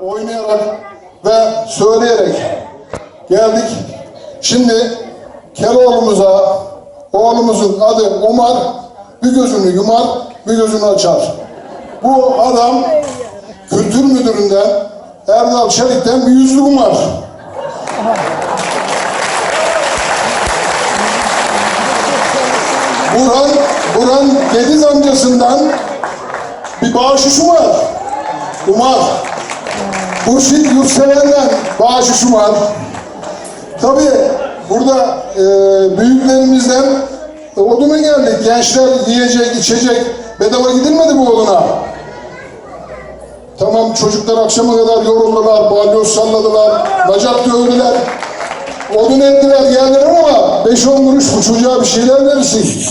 oynayarak ve söyleyerek geldik. Şimdi Keloğlu'muza oğlumuzun adı Omar bir gözünü yumar bir gözünü açar. Bu adam kültür müdüründen Erdal Çelik'ten bir yüzlüğüm var. Burhan, Burhan Gediz amcasından bir bağışışım var. Umar. Hurşit Yurtsever'den bağışışım var. Tabii burada e, büyüklerimizden e, oduna geldik. Gençler yiyecek, içecek. Bedava gidilmedi bu oduna. Tamam çocuklar akşama kadar yoruldular, balyoz salladılar, bacak dövdüler. Odun ettiler geldiler ama 5-10 kuruş bu çocuğa bir şeyler verirsin.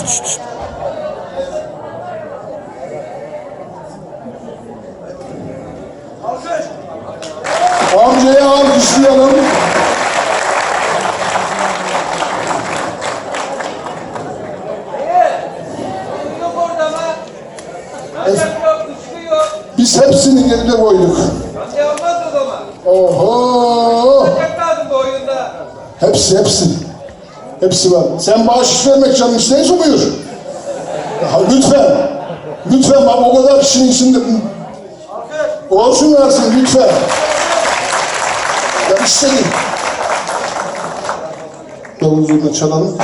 Biz hepsini geride koyduk. Anne olmaz o zaman. Oho! Tek lazım bu oyunda. Hepsi hepsi. Hepsi var. Sen bağış vermek canın isteyse buyur. Ha, lütfen. Lütfen bak o kadar kişinin içinde olsun versin lütfen. Ya istedim. Davul zurna çalalım.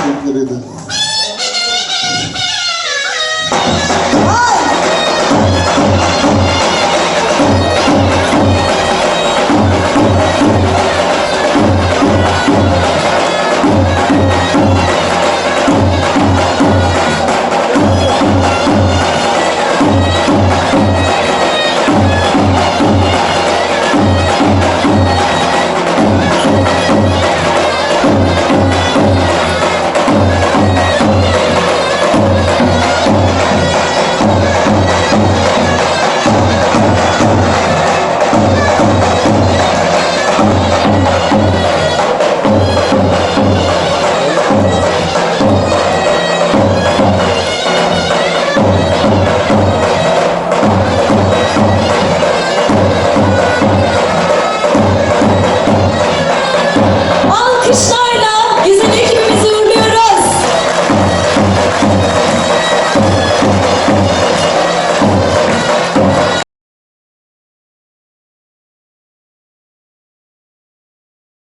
Thank.